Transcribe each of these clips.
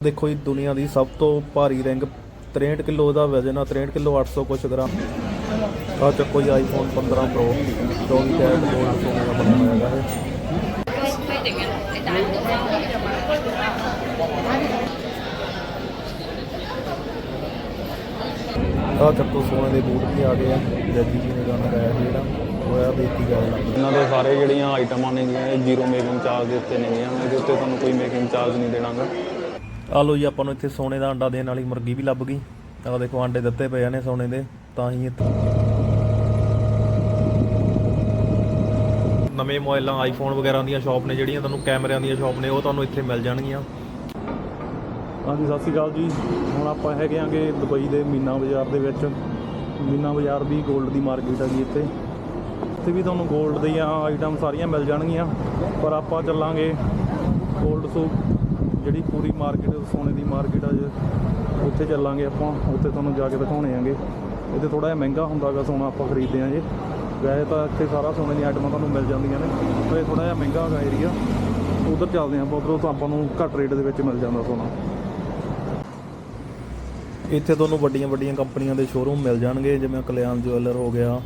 ਦੇਖੋ ਜੀ, ਦੁਨੀਆ ਦੀ ਸਭ ਤੋਂ ਭਾਰੀ ਰਿੰਗ 63 ਕਿਲੋ ਦਾ ਵਜ਼ਨ ਆ 63 ਕਿਲੋ 800 ਕੁਛ ਗ੍ਰਾਮ। ਆ ਚੱਕੋ ਜੀ ਆਈਫੋਨ 15 ਪ੍ਰੋ 24 ਕੈਰਟ ਗੋਲਡ ਸੋਨੇ ਦਾ ਬਣਿਆ ਹੋਇਆ ਹੈਗਾ ਇਹ। ਆ ਚੱਕੋ, ਸੋਨੇ ਦੇ ਬੂਟ ਵੀ ਆ ਗਏ ਆ, ਜੱਜੀ ਜੀ ਨੇ ਗਾਣਾ ਗਾਇਆ ਜਿਹੜਾ, ਉਹ ਆ ਦੇਤੀ ਇਹਨਾਂ ਦੇ ਸਾਰੇ ਜਿਹੜੀਆਂ ਆਈਟਮਾਂ ਨੇਗੀਆਂ ਇਹ ਜ਼ੀਰੋ ਮੇਕਿੰਗ ਚਾਰਜ ਦੇ ਉੱਤੇ ਨੇਗੀਆਂ ਇਹਦੇ ਉੱਤੇ ਤੁਹਾਨੂੰ ਕੋਈ ਮੇਕਿੰਗ ਚਾਰਜ ਨਹੀਂ ਦੇਣਾਗਾ। ਆ ਲੋ ਜੀ, ਆਪਾਂ ਨੂੰ ਇੱਥੇ ਸੋਨੇ ਦਾ ਅੰਡਾ ਦੇਣ ਵਾਲੀ ਮੁਰਗੀ ਵੀ ਲੱਭ ਗਈ। ਆ ਦੇਖੋ, ਅੰਡੇ ਦਿੱਤੇ ਪਏ ਨੇ ਸੋਨੇ ਦੇ, ਤਾਂ ਹੀ ਇੱਥੇ ਨਵੇਂ ਮੋਬਾਈਲਾਂ ਆਈਫੋਨ ਵਗੈਰਾ ਦੀਆਂ ਸ਼ਾਪ ਨੇ ਜਿਹੜੀਆਂ, ਤੁਹਾਨੂੰ ਕੈਮਰਿਆਂ ਦੀਆਂ ਸ਼ਾਪ ਨੇ, ਉਹ ਤੁਹਾਨੂੰ ਇੱਥੇ ਮਿਲ ਜਾਣਗੀਆਂ। ਹਾਂਜੀ, ਸਤਿ ਸ਼੍ਰੀ ਅਕਾਲ ਜੀ। ਹੁਣ ਆਪਾਂ ਹੈਗੇ ਆਂਗੇ ਦੁਬਈ ਦੇ ਮੀਨਾ ਬਾਜ਼ਾਰ ਦੇ ਵਿੱਚ। ਮੀਨਾ ਬਾਜ਼ਾਰ ਦੀ 골ਡ ਦੀ ਮਾਰਕੀਟ ਆ ਜੀ ਇੱਥੇ। ਇੱਥੇ ਵੀ ਤੁਹਾਨੂੰ 골ਡ ਦੀਆਂ ਆਈਟਮ ਸਾਰੀਆਂ ਮਿਲ ਜਾਣਗੀਆਂ। ਪਰ ਆਪਾਂ ਚੱਲਾਂਗੇ 골ਡ ਸੂਪ। ਜਿਹੜੀ ਪੂਰੀ ਮਾਰਕੀਟ, ਸੋਨੇ ਦੀ ਮਾਰਕੀਟ ਆ ਜੇ, ਉੱਥੇ ਚੱਲਾਂਗੇ ਆਪਾਂ, ਉੱਥੇ ਤੁਹਾਨੂੰ ਜਾ ਕੇ ਦਿਖਾਉਣੇ ਆਂਗੇ। ਇੱਥੇ ਥੋੜਾ ਜਿਹਾ ਮਹਿੰਗਾ ਹੁੰਦਾਗਾ ਸੋਨਾ ਆਪਾਂ ਖਰੀਦਦੇ ਆਂ ਜੇ। ਵੈਸੇ ਤਾਂ ਇੱਥੇ ਸਾਰਾ ਸੋਨੇ ਦੀਆਂ ਆਈਟਮਾਂ ਤੁਹਾਨੂੰ ਮਿਲ ਜਾਂਦੀਆਂ ਨੇ, ਪਰ ਇਹ ਥੋੜਾ ਜਿਹਾ ਮਹਿੰਗਾ ਹੈਗਾ ਏਰੀਆ ਉਧਰ ਚੱਲਦੇ ਆਂ ਆਪਾਂ, ਉੱਧਰੋਂ ਤਾਂ ਆਪਾਂ ਨੂੰ ਘੱਟ ਰੇਟ ਦੇ ਵਿੱਚ ਮਿਲ ਜਾਂਦਾ ਸੋਨਾ। ਇੱਥੇ ਤੁਹਾਨੂੰ ਵੱਡੀਆਂ ਵੱਡੀਆਂ ਕੰਪਨੀਆਂ ਦੇ ਸ਼ੋਰੂਮ ਮਿਲ ਜਾਣਗੇ, ਜਿਵੇਂ ਕਲਿਆਣ ਜੁਐਲਰ ਹੋ ਗਿਆ।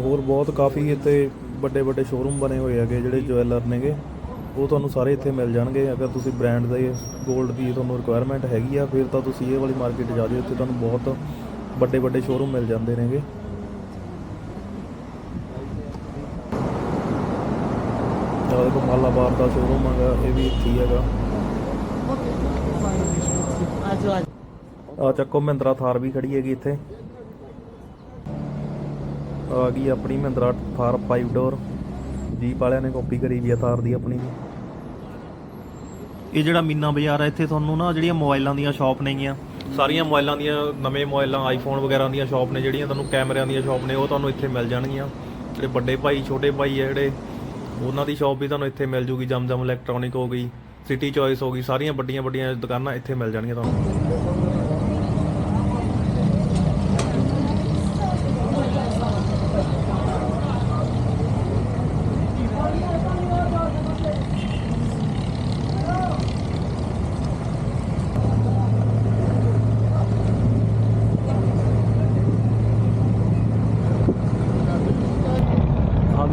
ਹੋਰ ਬਹੁਤ ਕਾਫੀ ਇੱਥੇ ਵੱਡੇ ਵੱਡੇ ਸ਼ੋਰੂਮ ਬਣੇ ਹੋਏ ਹੈਗੇ, ਜਿਹੜੇ ਜੁਐਲਰ ਨੇਗੇ। ਉਹ ਤੁਹਾਨੂੰ ਸਾਰੇ ਇੱਥੇ ਮਿਲ ਜਾਣਗੇ। ਅਗਰ ਤੁਸੀਂ ਬ੍ਰਾਂਡ ਦੇ 골ਡ ਦੀ ਤੁਹਾਨੂੰ ਰਿਕੁਆਇਰਮੈਂਟ ਹੈਗੀ ਆ ਫਿਰ ਤਾਂ ਤੁਸੀਂ ਇਹ ਵਾਲੀ ਮਾਰਕੀਟ ਜਾ ਜਾਓ ਇੱਥੇ ਤੁਹਾਨੂੰ ਬਹੁਤ ਵੱਡੇ ਵੱਡੇ ਸ਼ੋਰੂਮ ਮਿਲ ਜਾਂਦੇ ਨੇਗੇ। ਆਹ ਦੇਖੋ ਮਾਲਾਬਾਰ ਦਾ ਸ਼ੋਰੂਮ ਹੈਗਾ ਇਹ ਵੀ ਇੱਥੇ ਹੀ ਹੈਗਾ। ਆ ਚੱਕੋ ਮਹਿੰਦਰਾ ਥਾਰ ਵੀ ਖੜੀ ਹੈਗੀ ਇੱਥੇ। ਆ ਗਈ ਆਪਣੀ ਮਹਿੰਦਰਾ ਥਾਰ 5 ਡੋਰ ਜੀਪ ਵਾਲਿਆਂ ਨੇ ਕਾਪੀ ਕਰੀ ਵੀ ਆ ਥਾਰ ਦੀ ਆਪਣੀ ਇਹ ਜਿਹੜਾ ਮੀਨਾ ਬਾਜ਼ਾਰ ਆ, ਇੱਥੇ ਤੁਹਾਨੂੰ ਨਾ ਜਿਹੜੀਆਂ ਮੋਬਾਈਲਾਂ ਦੀਆਂ ਸ਼ਾਪ ਨੇਗੀਆਂ, ਸਾਰੀਆਂ ਮੋਬਾਈਲਾਂ ਦੀਆਂ ਨਵੇਂ ਮੋਬਾਈਲਾਂ ਆਈਫੋਨ ਵਗੈਰਾ ਦੀਆਂ ਸ਼ਾਪ ਨੇ, ਜਿਹੜੀਆਂ ਤੁਹਾਨੂੰ ਕੈਮਰਿਆਂ ਦੀਆਂ ਸ਼ਾਪ ਨੇ, ਉਹ ਤੁਹਾਨੂੰ ਇੱਥੇ ਮਿਲ ਜਾਣਗੀਆਂ। ਜਿਹੜੇ ਵੱਡੇ ਭਾਈ, ਛੋਟੇ ਭਾਈ ਆ ਜਿਹੜੇ, ਉਹਨਾਂ ਦੀ ਸ਼ਾਪ ਵੀ ਤੁਹਾਨੂੰ ਇੱਥੇ ਮਿਲ ਜੂਗੀ, ਜਮਜਮ ਇਲੈਕਟ੍ਰੋਨਿਕ ਹੋ ਗਈ ਸਿਟੀ ਚੋਇਸ ਹੋ ਗਈ, ਸਾਰੀਆਂ ਵੱਡੀਆਂ ਵੱਡੀਆਂ ਦੁਕਾਨਾਂ ਇੱਥੇ ਮਿਲ ਜਾਣਗੀਆਂ ਤੁਹਾਨੂੰ।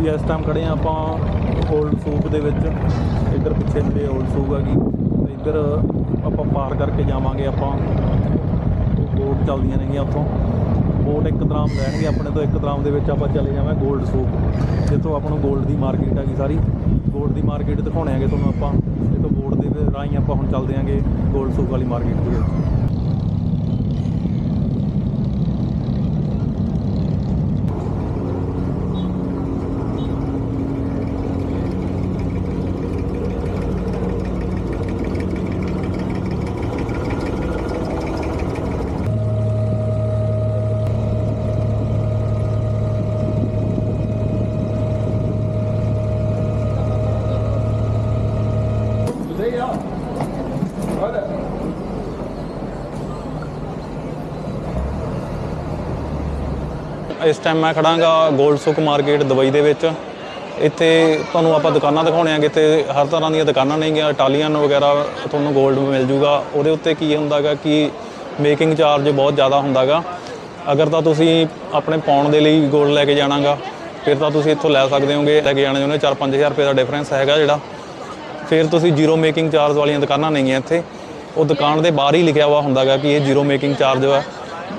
ਵੀ ਇਸ ਟਾਈਮ ਖੜੇ ਆ ਆਪਾਂ 올ਡ ਸੂਪ ਦੇ ਵਿੱਚ। ਇੱਧਰ ਪਿੱਛੇ ਜਿਹੜੇ 올ਡ ਸੂਪ ਹੈਗੀ ਇੱਧਰ ਆਪਾਂ ਪਾਰ ਕਰਕੇ ਜਾਵਾਂਗੇ ਆਪਾਂ। ਬੋਟ ਚੱਲਦੀਆਂ ਨੇਗੀਆਂ ਉੱਥੋਂ। ਬੋਟ ਇੱਕ ਦਰਾਮ ਲੈਣਗੇ, ਆਪਣੇ ਤੋਂ ਇੱਕ ਦਰਾਮ ਦੇ ਵਿੱਚ ਆਪਾਂ ਚਲੇ ਜਾਵਾਂ 골ਡ ਸੂਪ। ਜਿੱਥੋਂ ਆਪਾਂ ਨੂੰ 골ਡ ਦੀ ਮਾਰਕੀਟ ਹੈਗੀ ਸਾਰੀ। 골ਡ ਦੀ ਮਾਰਕੀਟ ਦਿਖਾਉਣੇ ਆਗੇ ਤੁਹਾਨੂੰ ਆਪਾਂ। ਇਹ ਤੋਂ ਬੋਟ ਦੇ ਰਾਹੀਂ ਆਪਾਂ ਹੁਣ ਚੱਲਦੇ ਆਂਗੇ 골ਡ ਸੂਪ ਵਾਲੀ ਮਾਰਕੀਟ ਦੇ ਵਿੱਚ। ਇਸ ਟਾਈਮ ਮੈਂ ਖੜਾਂਗਾ ਗੋਲਡ ਸੁਕ ਮਾਰਕੀਟ ਦੁਬਈ ਦੇ ਵਿੱਚ। ਇੱਥੇ ਤੁਹਾਨੂੰ ਆਪਾਂ ਦੁਕਾਨਾਂ ਦਿਖਾਉਣੇ ਆਂਗੇ ਤੇ ਹਰ ਤਰ੍ਹਾਂ ਦੀਆਂ ਦੁਕਾਨਾਂ ਨਹੀਂ ਨੇਗੀਆਂ ਟਾਲੀਆਂ ਵਗੈਰਾ ਤੁਹਾਨੂੰ 골ਡ ਮਿਲ ਜੂਗਾ। ਉਹਦੇ ਉੱਤੇ ਕੀ ਹੁੰਦਾਗਾ ਕਿ ਮੇਕਿੰਗ ਚਾਰਜ ਬਹੁਤ ਜ਼ਿਆਦਾ ਹੁੰਦਾਗਾ। ਅਗਰ ਤਾਂ ਤੁਸੀਂ ਆਪਣੇ ਪਾਉਣ ਦੇ ਲਈ ਗੋਲਡ ਲੈ ਕੇ ਜਾਣਾਗਾ, ਫਿਰ ਤਾਂ ਤੁਸੀਂ ਇੱਥੋਂ ਲੈ ਸਕਦੇ ਹੋਗੇ। ਲੈ ਕੇ ਜਾਣਾ ਚਾਹੁੰਦੇ 4-5000 ਰੁਪਏ ਦਾ ਡਿਫਰੈਂਸ ਹੈਗਾ ਜਿਹੜਾ। ਫਿਰ ਤੁਸੀਂ ਜ਼ੀਰੋ ਮੇਕਿੰਗ ਚਾਰਜ ਵਾਲੀਆਂ ਦੁਕਾਨਾਂ ਨਹੀਂ ਹੈ ਇੱਥੇ। ਉਹ ਦੁਕਾਨ ਦੇ ਬਾਹਰ ਹੀ ਲਿਖਿਆ ਹੋਇਆ ਹੁੰਦਾਗਾ ਕਿ ਇਹ ਜ਼ੀਰੋ ਮੇਕਿੰਗ ਚਾਰਜ ਹੈ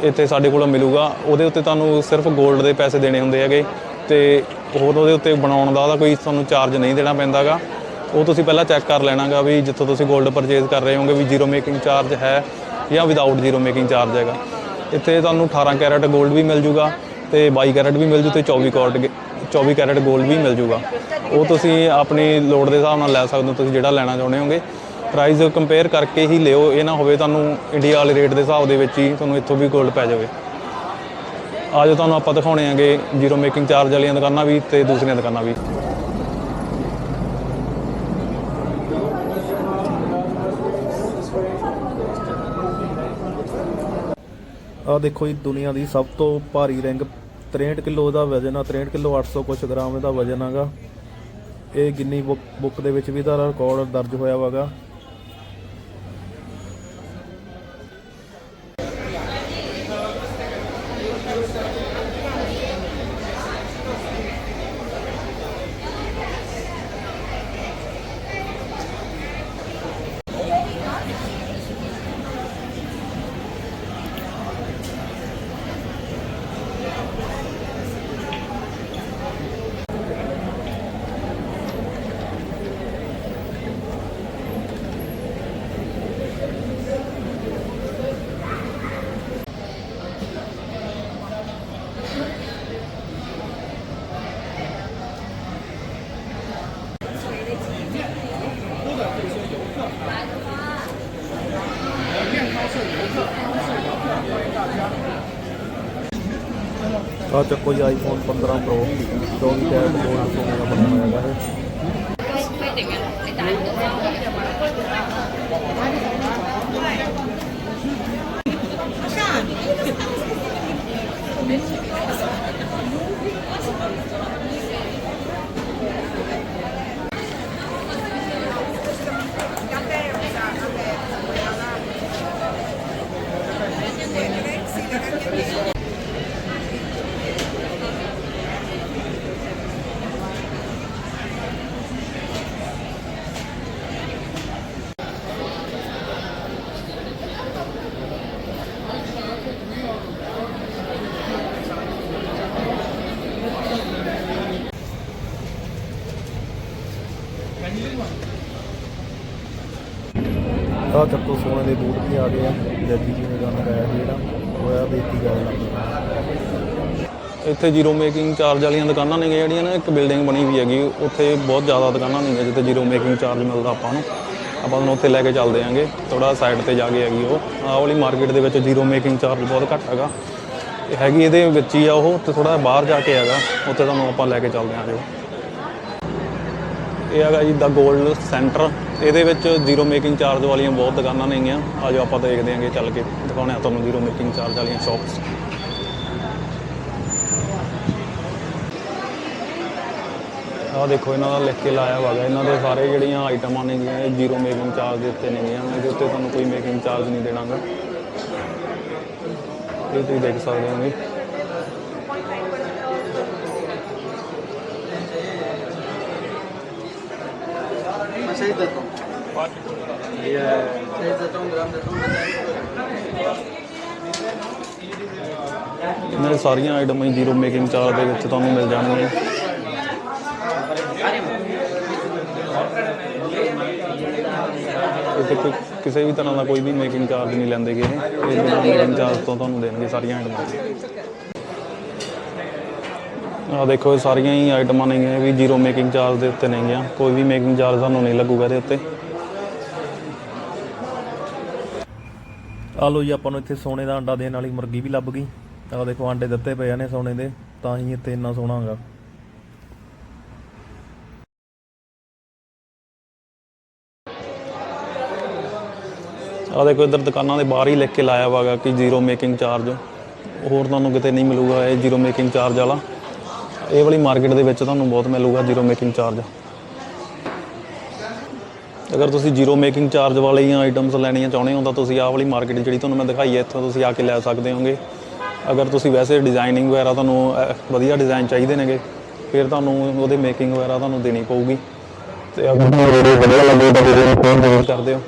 ਇੱਥੇ ਸਾਡੇ ਕੋਲੋਂ ਮਿਲੂਗਾ। ਉਹਦੇ ਉੱਤੇ ਤੁਹਾਨੂੰ ਸਿਰਫ 골ਡ ਦੇ ਪੈਸੇ ਦੇਣੇ ਹੁੰਦੇ ਹੈਗੇ। ਤੇ ਹੋਰ ਉਹਦੇ ਉੱਤੇ ਬਣਾਉਣ ਦਾ ਉਹਦਾ ਕੋਈ ਤੁਹਾਨੂੰ ਚਾਰਜ ਨਹੀਂ ਦੇਣਾ ਪੈਂਦਾਗਾ। ਉਹ ਤੁਸੀਂ ਪਹਿਲਾਂ ਚੈੱਕ ਕਰ ਲੈਣਾਗਾ ਵੀ ਜਿੱਥੋਂ ਤੁਸੀਂ 골ਡ ਪਰਚੇਜ਼ ਕਰ ਰਹੇ ਹੋਗੇ ਵੀ ਜ਼ੀਰੋ ਮੇਕਿੰਗ ਚਾਰਜ ਹੈ ਜਾਂ ਵਿਦਆਊਟ ਜ਼ੀਰੋ ਮੇਕਿੰਗ ਚਾਰਜ ਹੈਗਾ। ਇੱਥੇ ਤੁਹਾਨੂੰ 18 ਕੈਰਟ 골ਡ ਵੀ ਮਿਲ ਜੂਗਾ ਤੇ 22 ਕੈਰਟ ਵੀ ਮਿਲ ਜੂ ਤੇ 24 ਕੈਰਟ 24 ਕੈਰਟ 골ਡ ਵੀ ਮਿਲ ਜੂਗਾ। ਉਹ ਤੁਸੀਂ ਆਪਣੀ ਲੋੜ ਦੇ ਹਿਸਾਬ ਨਾਲ ਲੈ ਸਕਦੇ ਹੋ, ਤੁਸੀਂ ਜਿਹੜਾ ਲੈਣਾ ਚਾਹੁੰਦੇ ਹੋਗੇ ਪ੍ਰਾਈਸ ਕੰਪੇਅਰ ਕਰਕੇ ਹੀ ਲਿਓ, ਇਹ ਨਾ ਹੋਵੇ ਤੁਹਾਨੂੰ ਇੰਡੀਆ ਵਾਲੇ ਰੇਟ ਦੇ ਹਿਸਾਬ ਦੇ ਵਿੱਚ ਹੀ ਤੁਹਾਨੂੰ ਇੱਥੋਂ ਵੀ 골ਡ ਪੈ ਜਾਵੇ। ਆਜੋ ਤੁਹਾਨੂੰ ਆਪਾਂ ਦਿਖਾਉਣੇ ਆਂਗੇ ਜ਼ੀਰੋ ਮੇਕਿੰਗ ਚਾਰਜ ਵਾਲੀਆਂ ਦੁਕਾਨਾਂ ਵੀ ਤੇ ਦੂਸਰੀਆਂ ਦੁਕਾਨਾਂ ਵੀ। ਆ ਦੇਖੋ ਜੀ, ਦੁਨੀਆ ਦੀ ਸਭ ਤੋਂ ਭਾਰੀ ਰਿੰਗ 63 ਕਿਲੋ ਦਾ ਵਜ਼ਨ ਆ 63 ਕਿਲੋ 800 ਕੁਛ ਗ੍ਰਾਮ ਇਹਦਾ ਵਜ਼ਨ ਹੈਗਾ। ਇਹ ਗਿੰਨੀ ਬੁੱਕ ਬੁੱਕ ਦੇ ਵਿੱਚ ਵੀ ਇਹਦਾ ਰਿਕਾਰਡ ਦਰਜ ਹੋਇਆ ਵਾਗਾ ਆ ਚੱਕੋ ਜੀ ਆਈਫੋਨ 15 Pro 24 ਕੈਰਟ ਗੋਲਡ ਸੋਨੇ ਦਾ ਹੋਇਆ ਹੈਗਾ ਇਹ ਚੱਕੋ ਸੋਨੇ ਦੇ ਬੂਟ ਵੀ ਆ ਗਏ ਆ ਜੱਜੀ ਜੀ ਨੇ ਗਾਣਾ ਗਾਇਆ ਸੀ ਜਿਹੜਾ ਉਹ ਆ ਗਾਇਆ ਇੱਥੇ ਜ਼ੀਰੋ ਮੇਕਿੰਗ ਚਾਰਜ ਵਾਲੀਆਂ ਦੁਕਾਨਾਂ ਨੇ ਜਿਹੜੀਆਂ ਨਾ, ਇੱਕ ਬਿਲਡਿੰਗ ਬਣੀ ਹੋਈ ਹੈਗੀ, ਉੱਥੇ ਬਹੁਤ ਜ਼ਿਆਦਾ ਦੁਕਾਨਾਂ ਨੇ ਜਿੱਥੇ ਜ਼ੀਰੋ ਮੇਕਿੰਗ ਚਾਰਜ ਮਿਲਦਾ ਆਪਾਂ ਨੂੰ। ਆਪਾਂ ਤੁਹਾਨੂੰ ਉੱਥੇ ਲੈ ਕੇ ਚੱਲਦੇ ਆਂਗੇ ਥੋੜਾ ਸਾਈਡ ਤੇ ਜਾ ਕੇ ਹੈਗੀ ਉਹ। ਆਹ ਵਾਲੀ ਮਾਰਕੀਟ ਦੇ ਵਿੱਚ ਜ਼ੀਰੋ ਮੇਕਿੰਗ ਚਾਰਜ ਬਹੁਤ ਘੱਟ ਹੈਗਾ। ਹੈਗੀ ਇਹਦੇ ਵਿੱਚ ਹੀ ਆ ਉਹ, ਤੇ ਥੋੜਾ ਬਾਹਰ ਜਾ ਕੇ ਹੈਗਾ, ਉੱਥੇ ਤੁਹਾਨੂੰ ਆਪਾਂ ਲੈ ਕੇ ਚੱਲਦੇ ਆਂਗੇ। ਇਹ ਹੈਗਾ ਜੀ ਦਾ 골ਡ ਸੈਂਟਰ ਇਹਦੇ ਵਿੱਚ ਜ਼ੀਰੋ ਮੇਕਿੰਗ ਚਾਰਜ ਵਾਲੀਆਂ ਬਹੁਤ ਦੁਕਾਨਾਂ ਨੇਗੀਆਂ ਆਜੋ ਆਪਾਂ ਦੇਖਦੇ ਆਂਗੇ ਚੱਲ ਕੇ। ਦਿਖਾਉਣੇ ਆ ਤੁਹਾਨੂੰ ਜ਼ੀਰੋ ਮੇਕਿੰਗ ਚਾਰਜ ਵਾਲੀਆਂ ਸ਼ਾਪਸ ਆਹ ਦੇਖੋ ਇਹਨਾਂ ਦਾ ਲਿਖ ਕੇ ਲਾਇਆ ਹੋਇਆ ਇਹਨਾਂ ਦੇ ਸਾਰੇ ਜਿਹੜੀਆਂ ਆਈਟਮਾਂ ਨੇਗੀਆਂ ਇਹ ਜ਼ੀਰੋ ਮੇਕਿੰਗ ਚਾਰਜ ਦੇ ਉੱਤੇ ਨੇਗੀਆਂ ਇਹਦੇ ਉੱਤੇ ਤੁਹਾਨੂੰ ਕੋਈ ਮੇਕਿੰਗ ਚਾਰਜ ਨਹੀਂ ਦੇਣਾਗਾ। ਇਹ ਤੁਸੀਂ ਦੇਖ ਸਕਦੇ ਹੋ ਜੀ de tom. ਇਹਨਾਂ ਦੀ ਸਾਰੀਆਂ ਆਈਟਮਾਂ ਜ਼ੀਰੋ ਮੇਕਿੰਗ ਚਾਰਜ ਦੇ ਵਿੱਚ ਤੁਹਾਨੂੰ ਮਿਲ ਜਾਣਗੀਆਂ ਇੱਥੇ ਕੋਈ ਕਿਸੇ ਵੀ ਤਰ੍ਹਾਂ ਦਾ ਕੋਈ ਵੀ ਮੇਕਿੰਗ ਚਾਰਜ ਨਹੀਂ ਲੈਂਦੇਗੇ ਇਹ ਇਹ ਬਿਨਾਂ ਮੇਕਿੰਗ ਚਾਰਜ ਤੋਂ ਤੁਹਾਨੂੰ ਦੇਣਗੇ ਸਾਰੀਆਂ ਆਈਟਮਾਂ ਆ ਦੇਖੋ ਇਹ ਸਾਰੀਆਂ ਹੀ ਆਈਟਮਾਂ ਨੇਗੀਆਂ ਵੀ ਜ਼ੀਰੋ ਮੇਕਿੰਗ ਚਾਰਜ ਦੇ ਉੱਤੇ ਨੇਗੀਆਂ ਕੋਈ ਵੀ ਮੇਕਿੰਗ ਚਾਰਜ ਤੁਹਾਨੂੰ ਨਹੀਂ ਲੱਗੂਗਾ ਇਹਦੇ ਉੱਤੇ। ਆ ਲੋ ਜੀ ਆਪਾਂ ਨੂੰ ਇੱਥੇ ਸੋਨੇ ਦਾ ਅੰਡਾ ਦੇਣ ਵਾਲੀ ਮੁਰਗੀ ਵੀ ਲੱਭ ਗਈ। ਆ ਦੇਖੋ ਆਂਡੇ ਦਿੱਤੇ ਪਏ ਨੇ ਸੋਨੇ ਦੇ ਤਾਂ ਹੀ ਇੱਥੇ ਇੰਨਾ ਸੋਹਣਾ ਹੈਗਾ। ਆ ਦੇਖੋ ਇੱਧਰ ਦੁਕਾਨਾਂ ਦੇ ਬਾਹਰ ਹੀ ਲਿਖ ਕੇ ਲਾਇਆ ਵਾਗਾ ਕਿ ਜ਼ੀਰੋ ਮੇਕਿੰਗ ਚਾਰਜ ਹੋਰ ਤੁਹਾਨੂੰ ਕਿਤੇ ਨਹੀਂ ਮਿਲੂਗਾ ਇਹ ਜ਼ੀਰੋ ਮੇਕਿੰਗ ਚਾਰਜ ਵਾਲਾ। ਇਹ ਵਾਲੀ ਮਾਰਕੀਟ ਦੇ ਵਿੱਚ ਤੁਹਾਨੂੰ ਬਹੁਤ ਮਿਲੂਗਾ ਜ਼ੀਰੋ ਮੇਕਿੰਗ ਚਾਰਜ ਅਗਰ ਤੁਸੀਂ ਜ਼ੀਰੋ ਮੇਕਿੰਗ ਚਾਰਜ ਵਾਲੀਆਂ ਆਈਟਮਸ ਲੈਣੀਆਂ ਚਾਹੁੰਦੇ ਹੋ ਤਾਂ ਤੁਸੀਂ ਆਹ ਵਾਲੀ ਮਾਰਕੀਟ ਜਿਹੜੀ ਤੁਹਾਨੂੰ ਮੈਂ ਦਿਖਾਈ ਹੈ ਇੱਥੋਂ ਤੁਸੀਂ ਆ ਕੇ ਲੈ ਸਕਦੇ ਹੋਗੇ। ਅਗਰ ਤੁਸੀਂ ਵੈਸੇ ਡਿਜ਼ਾਈਨਿੰਗ ਵਗੈਰਾ ਤੁਹਾਨੂੰ ਵਧੀਆ ਡਿਜ਼ਾਈਨ ਚਾਹੀਦੇ ਨੇਗੇ ਫਿਰ ਤੁਹਾਨੂੰ ਉਹਦੇ ਮੇਕਿੰਗ ਵਗੈਰਾ ਤੁਹਾਨੂੰ ਦੇਣੀ ਪਊਗੀ। ਤੇ ਅਗਰ ਤੁਹਾਨੂੰ ਵੀਡੀਓ ਵਧੀਆ ਲੱਗੇ ਤਾਂ ਵੀਡੀਓ ਨੂੰ ਫੋਨ ਜ਼ਰੂਰ ਕਰ ਦਿਓ